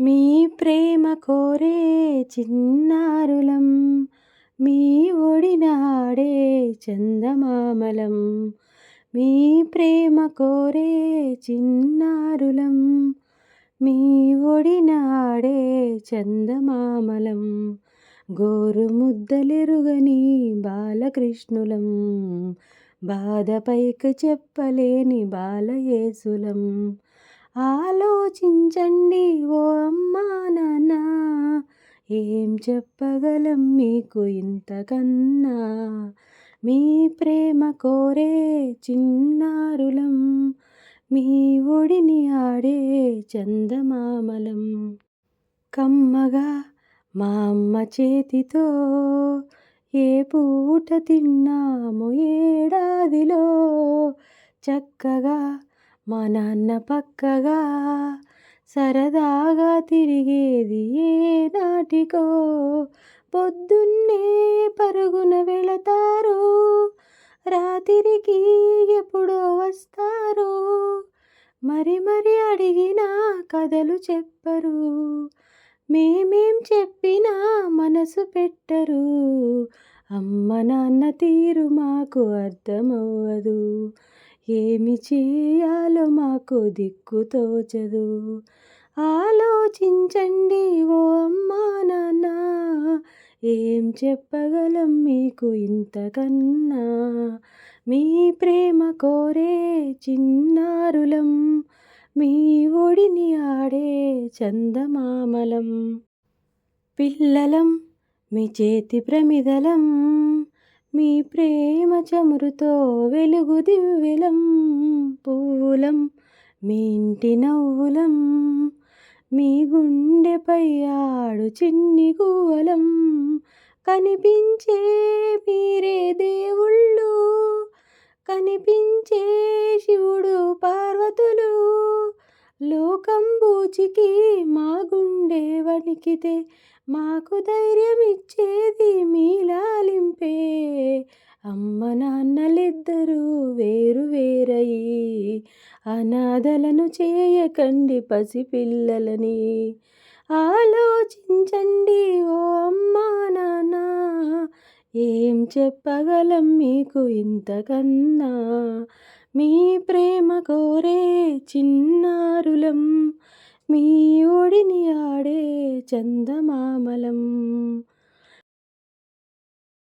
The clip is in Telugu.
మీ ప్రేమ కోరే చిన్నారులం మీ ఒడినాడే చందమామలం. మీ ప్రేమ కోరే చిన్నారులం మీ ఒడినాడే చందమామలం. గోరు ముద్దలెరుగని బాలకృష్ణులం బాధపైకి చెప్పలేని బాలయేసులం. ఆలోచించండి ఓ అమ్మా నాన్న ఏం చెప్పగలం మీకు ఇంతకన్నా? మీ ప్రేమ కోరే చిన్నారులం మీ ఒడిని ఆడే చందమామలం. కమ్మగా మా అమ్మ చేతితో ఏ పూట తిన్నాము ఏడాదిలో. చక్కగా మా నాన్న పక్కగా సరదాగా తిరిగేది ఏ నాటికో. పొద్దున్నే పరుగున వెళతారు రాత్రికి ఎప్పుడో వస్తారు. మరి మరి అడిగినా కథలు చెప్పరు మేమేం చెప్పినా మనసు పెట్టరు. అమ్మ నాన్న తీరు మాకు అర్థమవ్వదు. ఏమి చేయాలో మాకు దిక్కు తోచదు. ఆలోచించండి ఓ అమ్మా నాన్న ఏం చెప్పగలం మీకు ఇంతకన్నా? మీ ప్రేమ కోరే చిన్నారులం మీ ఒడిని ఆడే చందమామలం. పిల్లలం మీ చేతి ప్రమిదలం మీ ప్రేమ చమురుతో వెలుగు దివ్వెలం పువ్వులం మీ ఇంటి నవ్వులం మీ గుండెపై ఆడు చిన్ని గువ్వలం కనిపించే మీరే దేవుళ్ళు కనిపించే శివుడు పార్వతులు. లోకంబూచికి మా గుండె వణికితే మాకు ధైర్యం ఇచ్చేది మీ లాలింపే అమ్మ నాన్నలిద్దరూ వేరు వేరయి అనాథలను చేయకండి పసిపిల్లలని. ఆలోచించండి ఓ అమ్మా నాన్న ఏం చెప్పగలం మీకు ఇంతకన్నా? మీ ప్రేమ కోరే చిన్నారులం మీ ఒడిని ఆడే చందమామలం.